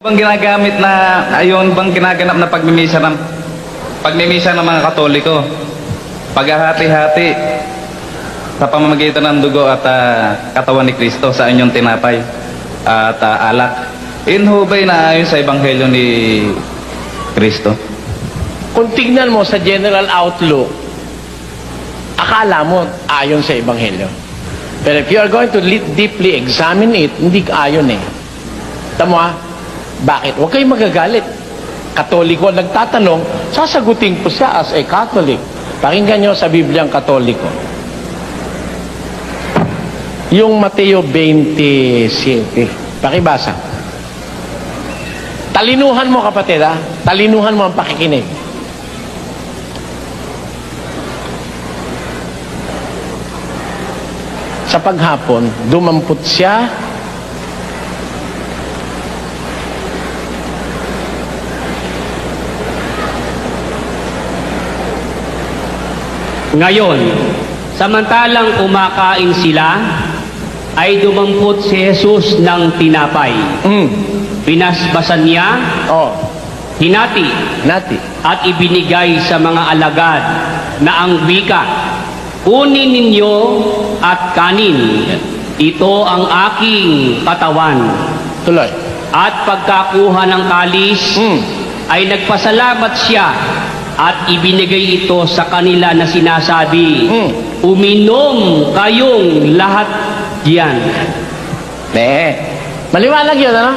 Bang ginagamit na ayun bang ginaganap na pagmimisa ng pagmimisa ng mga Katoliko? Paghahati-hati sa pamamagitan ng dugo at ah, katawan ni Kristo sa inyong tinapay at ah, alak. Yun ho ba'y sa Ebanghelyo ni Kristo? Kung tignan mo sa general outlook, akala mo ayon sa Ebanghelyo. Pero if you are going to deeply examine it, hindi ayon eh. Tamo ah, bakit? Huwag kayong magagalit. Katoliko ang nagtatanong, sasagutin ko siya as a Catholic. Pakinggan nyo sa Bibliang Katoliko. Yung Mateo 27. Pakibasa. Talinuhan mo kapatid ha. Talinuhan mo ang pakikinig. Sa paghapon, dumampot siya Ngayon, samantalang kumakain sila, ay dumampot si Jesus ng tinapay. Mm. Pinasbasan niya, Oh, hinati, nati. at ibinigay sa mga alagad na ang wika, Kunin ninyo at kanin. Ito ang aking katawan. Tuloy. At pagkakuha ng kalis, Mm. ay nagpasalamat siya at ibinigay ito sa kanila na sinasabi, Mm. Uminom kayong lahat diyan. Ne. Maliwanag yun, ano?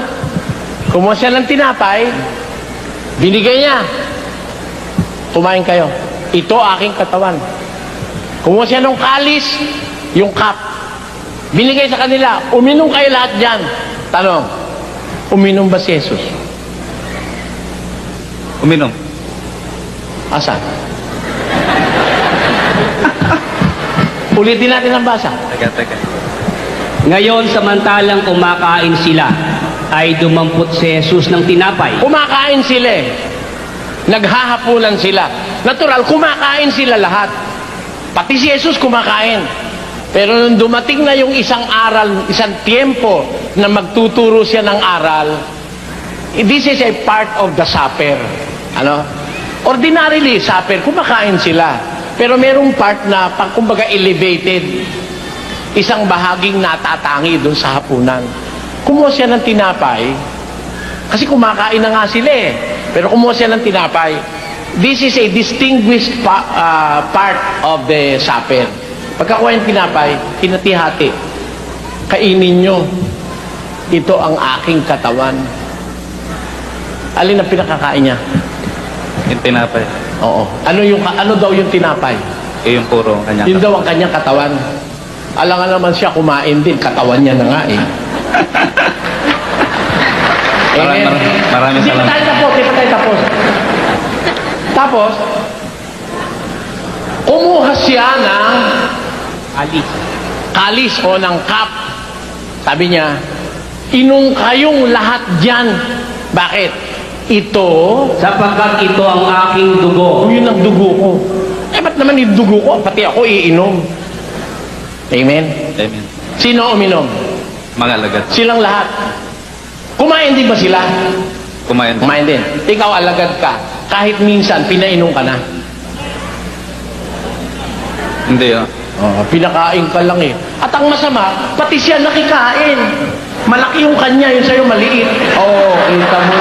Kumuha siya ng tinapay, binigay niya. Kumain kayo. Ito aking katawan. Kumuha siya ng kalis, yung cup. Binigay sa kanila, uminom kayo lahat dyan. Tanong, uminom ba si Jesus? Uminom. Asan? Ulitin natin ang basa. Teka, teka. Ngayon, samantalang kumakain sila, ay dumampot si Jesus ng tinapay. Kumakain sila eh. Naghahapunan sila. Natural, kumakain sila lahat. Pati si Jesus kumakain. Pero nung dumating na yung isang aral, isang tiempo na magtuturo siya ng aral, this is a part of the supper. Ano? Ordinarily, supper, kumakain sila. Pero merong part na, pang kumbaga, elevated. Isang bahaging natatangi doon sa hapunan. Kumuha siya ng tinapay, kasi kumakain na nga sila eh. Pero kumuha siya ng tinapay. This is a distinguished pa- ah, part of the supper. Pagkakuha yung tinapay, hinati-hati. Kainin nyo. Ito ang aking katawan. Alin ang pinakakain niya? Yung tinapay. Oo. Ano, yung, ano daw yung tinapay? Eh, yung puro kanya. Yun daw ang kanyang katawan. Alangan naman siya kumain din. Katawan niya na nga eh. Maraming, maraming Hindi pa salamat. tayo tapos, hindi pa tayo tapos. Tapos, kumuha siya ng Alis. kalis o ng cup. Sabi niya, inom kayong lahat dyan. Bakit? Ito, Sapagkat ito ang aking dugo. kung yun ang dugo ko. Eh, ba't naman yung dugo ko? Pati ako iinom. Amen? Amen. Sino uminom? Mga alagad. Silang lahat. Kumain din ba sila? Kumain. Kumain din. Ikaw alagad ka. Kahit minsan, pinainom ka na. Hindi ah. Oh, pinakain ka lang eh. At ang masama, pati siya nakikain. Malaki yung kanya, yung sa'yo maliit. Oo, oh, kita mo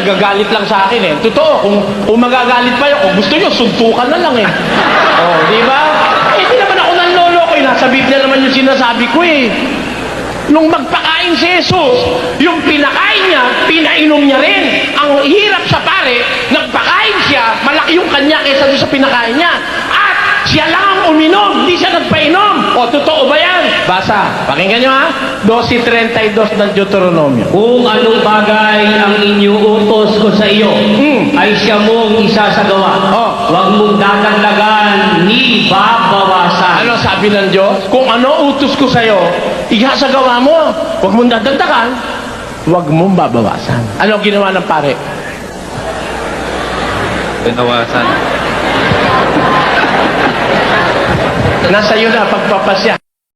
nagagalit lang sa akin eh. Totoo, kung, kung magagalit pa yun, kung gusto nyo, suntukan na lang eh. Oh, di ba? Eh, hindi naman ako nanloloko eh. Nasa Biblia naman yung sinasabi ko eh. Nung magpakain si Jesus, yung pinakain niya, pinainom niya rin. Ang hirap sa pare, nagpakain siya, malaki yung kanya kaysa doon sa pinakain niya. At siya lang ang uminom, hindi siya nagpainom. O, totoo ba yan? Basa, pakinggan niyo ha. 12.32 ng Deuteronomio. Kung anong bagay ang inyuutos ko sa iyo, Hmm. ay siya mong isasagawa. Oh. Huwag mong dadagdagan ni babawasan. Ano sabi ng Diyos? Kung ano utos ko sa'yo, ihasagawa mo. Huwag mong dadagdagan, huwag mong babawasan. Ano ang ginawa ng pare? Binawasan. Nasa iyo na pagpapasya.